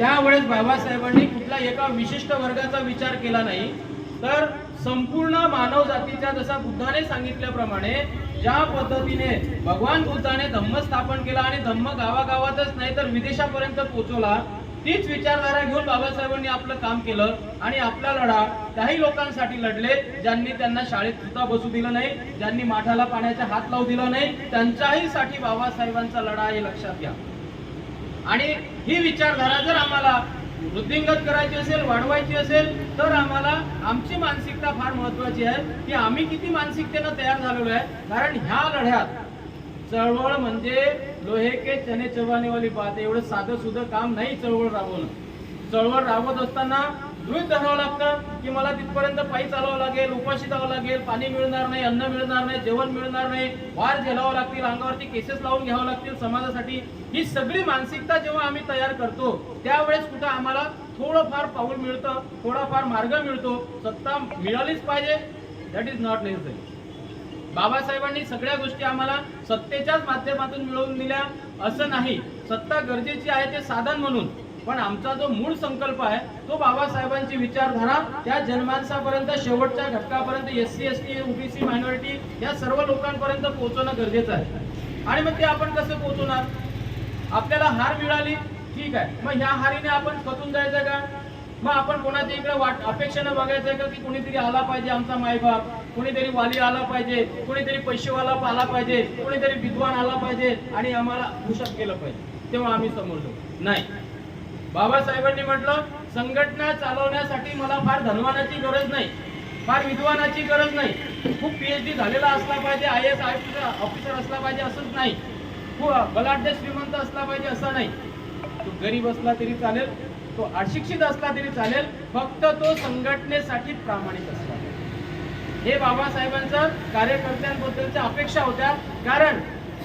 त्यावेळेस बाबासाहेबांनी कुठला एका विशिष्ट वर्गाचा विचार केला नाही तर संपूर्ण मानव जातीच्या जसा बुद्धाने सांगितल्याप्रमाणे ज्या पद्धतीने भगवान बुद्धाने धम्म स्थापन केला आणि धम्म गावागावातच नाही तर विदेशापर्यंत पोहोचवला तीच विचारधारा घेऊन बाबासाहेबांनी आपलं काम केलं आणि आपला लढा त्याही लोकांसाठी लढले ज्यांनी त्यांना शाळेत सुद्धा बसू दिलं नाही ज्यांनी माठाला पाण्याचा हात लावू दिला नाही त्यांच्याही साठी बाबासाहेबांचा लढा हे लक्षात घ्या. आणि ही विचारधारा जर आम्हाला वृद्धिंगत करायची असेल वाढवायची असेल तर आम्हाला आमची मानसिकता फार महत्वाची आहे की आम्ही किती मानसिकतेनं तयार झालेलो आहे. कारण ह्या लढ्यात चळवळ म्हणजे लोहे के चने चबाने वाली बात एवढं साधं सुधं काम नाही चळवळ राबवणं. चळवळ राबवत असताना गृहित धरावं लागतं की मला तिथपर्यंत पायी चालावं लागेल उपाशी जावं लागेल पाणी मिळणार नाही अन्न मिळणार नाही जेवण मिळणार नाही वार झेलावं लागतील अंगावरती केसेस लावून घ्यावं लागतील समाजासाठी. ही सगळी मानसिकता जेव्हा आम्ही तयार करतो त्यावेळेस कुठं आम्हाला थोडंफार पाऊल मिळतं थोडाफार मार्ग मिळतो सत्ता मिळालीच पाहिजे. दॅट इज नॉट नेसेसरी बाबासाहेबांनी सगळ्या गोष्टी आम्हाला सत्तेच्याच माध्यमातून मिळवून दिल्या. असं नाही. सत्ता गरजेची आहे ते साधन म्हणून. पण आमचा जो मूळ संकल्प आहे तो बाबासाहेबांची विचारधारा त्या जनमानसापर्यंत शेवटच्या घटकापर्यंत S C S T OBC minority या सर्व लोकांपर्यंत पोहोचवणं गरजेचं आहे. आणि मग ते आपण कसं पोहोचवणार? आपल्याला हार मिळाली ठीक आहे. मग ह्या हारीने आपण खचून जायचं का? मग आपण कोणाच्या इकडे वाट अपेक्षेनं बघायचं का की कोणीतरी आला पाहिजे आमचा मायबाप कोणीतरी वाली आला पाहिजे कोणीतरी पैसेवाला आला पाहिजे कोणीतरी विद्वान आला पाहिजे आणि आम्हाला हुशार केलं पाहिजे तेव्हा आम्ही समोर जाऊ. नाही. बाबासाहेबांनी म्हटलं संघटना चालवण्यासाठी मला फार धनवानाची गरज नाही फार विद्वानाची गरज नाही. खूप पीएचडी झालेला असला पाहिजे आय एस ऑफिसर असला पाहिजे असंच नाही. खूप बलाढ्य श्रीमंत असला पाहिजे असं नाही. तो गरीब असला तरी चालेल तो अशिक्षित असला तरी चालेल फक्त तो संघटनेसाठी प्रामाणिक असला हे बाबासाहेबांचं कार्यकर्त्यांबद्दलच्या अपेक्षा होत्या. कारण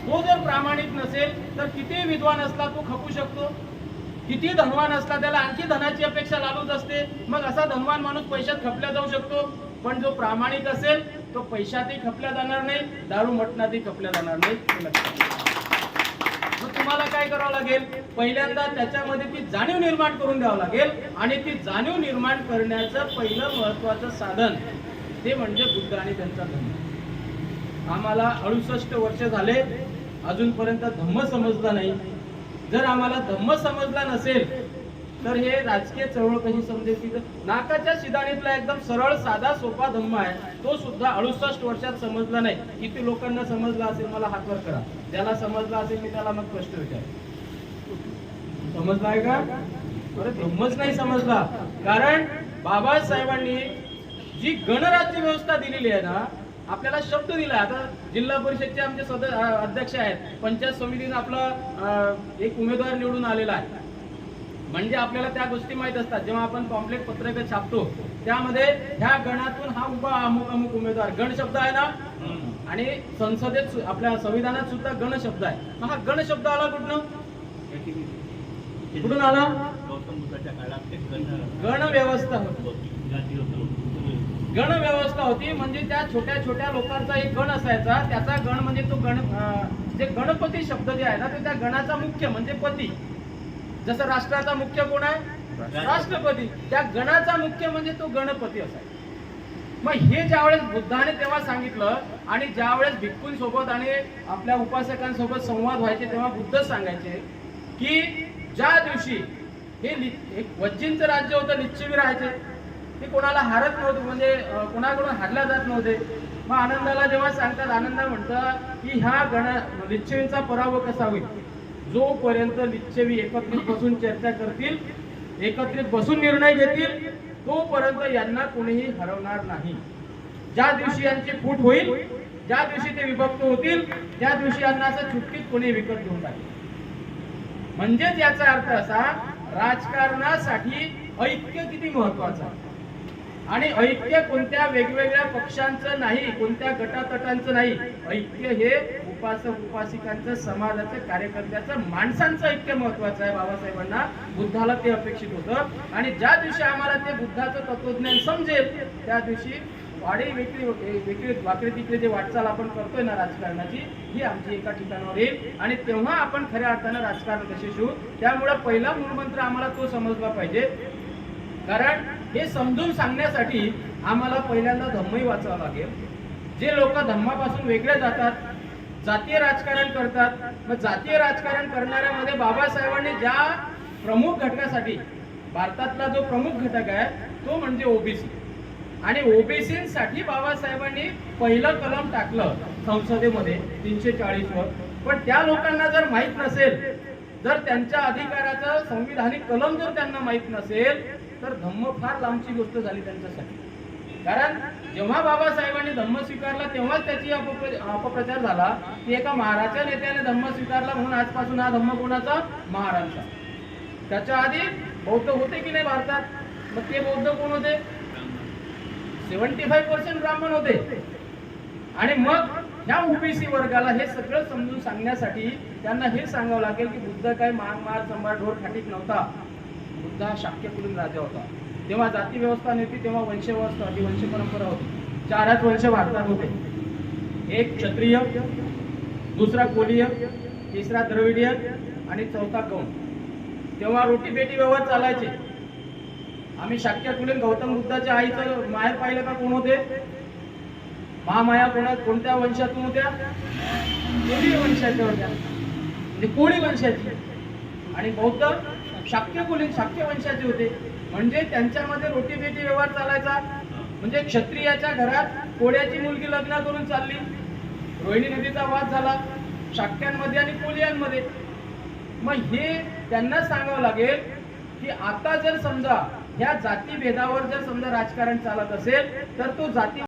तो जर प्रामाणिक नसेल तर किती विद्वान असला तो खपू शकतो. किती धनवान असला त्याला आणखी धनाची अपेक्षा लागूच असते. मग असा धनवान माणूस पैशात खपला जाऊ शकतो. पण जो प्रामाणिक असेल तो पैशातही खपल्या जाणार नाही दारू मटणातही खपल्या जाणार नाही. मग तुम्हाला काय करावं लागेल? पहिल्यांदा त्याच्यामध्ये ती जाणीव निर्माण करून द्यावं लागेल आणि ती जाणीव निर्माण करण्याचं पहिलं महत्वाचं साधन ते म्हणजे बुद्ध आणि त्यांचा धम्म आम्हाला अडुसष्ट वर्ष झाले. अजूनपर्यंत धम्म समजला नाही. जर आम्हाला धम्म समजला नसेल तर हे राजकीय चळवळ कशी समजेल की नाकाच्या शिदाणीतला एकदम सरळ साधा सोपा धम्म आहे. तो सुद्धा अडुसष्ट वर्षात समजला नाही. किती लोकांना समजला असेल मला हातवर करा. ज्याला समजला असेल मी त्याला मग प्रश्न विचार समजला आहे का? अरे धम्मच नाही समजला. कारण बाबासाहेबांनी जी गणराज्य व्यवस्था दिलेली आहे ना आपल्याला शब्द दिला आता जिल्हा परिषदचे आमचे सद अध्यक्ष आहेत. पंचायत समितीनं आपला एक उमेदवार निवडून आलेला आहे. म्हणजे आपल्याला त्या गोष्टी माहीत असतात. जेव्हा आपण पॉम्पलेट पत्रक छापतो त्यामध्ये ह्या गणातून हा उभा अमुक अमुक उमेदवार. गण शब्द आहे ना? आणि संसदेत आपल्या संविधानात सुद्धा गण शब्द आहे. मग हा गण शब्द आला कुठनं? कुठून आला? गण व्यवस्था होतं. गण व्यवस्था होती म्हणजे त्या छोट्या छोट्या लोकांचा एक गण असायचा. त्याचा गण म्हणजे तो गण जे गणपती शब्द जे आहे ना तो त्या गणाचा मुख्य म्हणजे पती. जसं राष्ट्राचा मुख्य कोण आहे? राष्ट्रपती. त्या गणाचा मुख्य म्हणजे तो गणपती असायचा. मग हे ज्यावेळेस बुद्धाने तेव्हा सांगितलं आणि ज्यावेळेस भिक्खूंसोबत आणि आपल्या उपासकांसोबत संवाद व्हायचे तेव्हा बुद्ध सांगायचे की ज्या दिवशी हे वज्जींचं राज्य होतं लिच्छवी राहायचे ते कोणाला हारत नव्हते म्हणजे कोणाकडून हारल्या जात नव्हते. मग आनंदाला जेव्हा सांगतात आनंद म्हणतात की ह्या गण लिच्छवींचा पराभव कसा होईल? जोपर्यंत लिच्छवी एकत्रित बसून चर्चा करतील एकत्रित बसून निर्णय घेतील तोपर्यंत यांना कोणीही हरवणार नाही. ज्या दिवशी यांची फूट होईल ज्या दिवशी ते विभक्त होतील त्या दिवशी यांना असं चुटकीत कोणी विकत घेऊन टाकेल. म्हणजेच याचा अर्थ असा राजकारणासाठी ऐक्य किती महत्वाचं आहे? आणि ऐक्य कोणत्या वेगवेगळ्या पक्षांचं नाही कोणत्या गटातटांचं नाही ऐक्य हे उपासक उपासिकांचं समाजाचं कार्यकर्त्याचं माणसांचं ऐक्य महत्वाचं आहे बाबासाहेबांना. बुद्धाला ते अपेक्षित होतं. आणि ज्या दिवशी आम्हाला ते बुद्धाचं तत्वज्ञान समजेल त्या दिवशी वाढी विक्री वेगळी तिकडे जे वाटचाल आपण करतोय ना राजकारणाची ही आमची एका ठिकाणावर येईल. आणि तेव्हा आपण खऱ्या अर्थानं राजकारण कसे शिवू? त्यामुळं पहिला मूलमंत्र आम्हाला तो समजला पाहिजे. कारण हे समजून सांगण्यासाठी आम्हाला पहिल्यांदा धम्मही वाचावं लागेल. जे लोक धम्मापासून वेगळे जातात जातीय राजकारण करतात मग जातीय राजकारण करणाऱ्यामध्ये बाबासाहेबांनी ज्या प्रमुख घटकासाठी भारतातला जो प्रमुख घटक आहे तो म्हणजे ओबीसी. आणि ओबीसीसाठी बाबासाहेबांनी पहिलं कलम टाकलं संसदेमध्ये तीनशे चाळीसवर. पण त्या लोकांना जर माहीत नसेल जर त्यांच्या अधिकाराचं संविधानिक कलम जर त्यांना माहीत नसेल तर धम्म फार लांबची गोष्ट झाली त्यांच्यासाठी. कारण जेव्हा बाबासाहेबांनी धम्म स्वीकारला तेव्हाच त्याची अपप्रचार झाला. की एका महाराच्या नेत्याने धम्म स्वीकारला म्हणून आजपासून हा धम्म कोणाचा? महारांचा त्याच्या आधी बौद्ध होते की नाही भारतात? मग ते बौद्ध कोण होते? सेव्हन्टी फाईव्ह पर्सेंट ब्राह्मण होते. आणि मग ह्या ओबीसी वर्गाला हे सगळं समजून सांगण्यासाठी त्यांना हे सांगावं लागेल की बुद्ध काय मान मार संभार ढोर खाटीक नव्हता. बुद्ध हा शाक्य कुलीन राजा होता? तेव्हा जाती व्यवस्था नव्हती तेव्हा वंशव्यवस्था ही वंश परंपरा होती. चारच वंश भारतात होते. एक क्षत्रिय दुसरा कोलीय तिसरा द्रविडीय आणि चौथा गौण तेव्हा रोटी बेटी व्यवहार चालायचे. आम्ही शाक्य कुलीन गौतम बुद्धाच्या आईचं माहेर पाहिलं का कोण होते? महामाया कोणा कोणत्या वंशातून होत्या? कोळी वंशाच्या होत्या. म्हणजे कोळी वंशाची. आणि बौद्ध शाक्य कुलीन शाक्य वंशाचे होते. म्हणजे त्यांच्यामध्ये रोटी बेटी व्यवहार चालायचा. म्हणजे क्षत्रियाच्या घरात कोळ्याची मुलगी लग्न करून चालली. रोहिणी नदीचा वाद झाला. शाक्यांमध्ये आणि कोलियांमध्ये मग हे त्यांना सांगावं लागेल की आता जर समजा ह्या जातीभेदावर जर समजा राजकारण चालत असेल तर तो जाती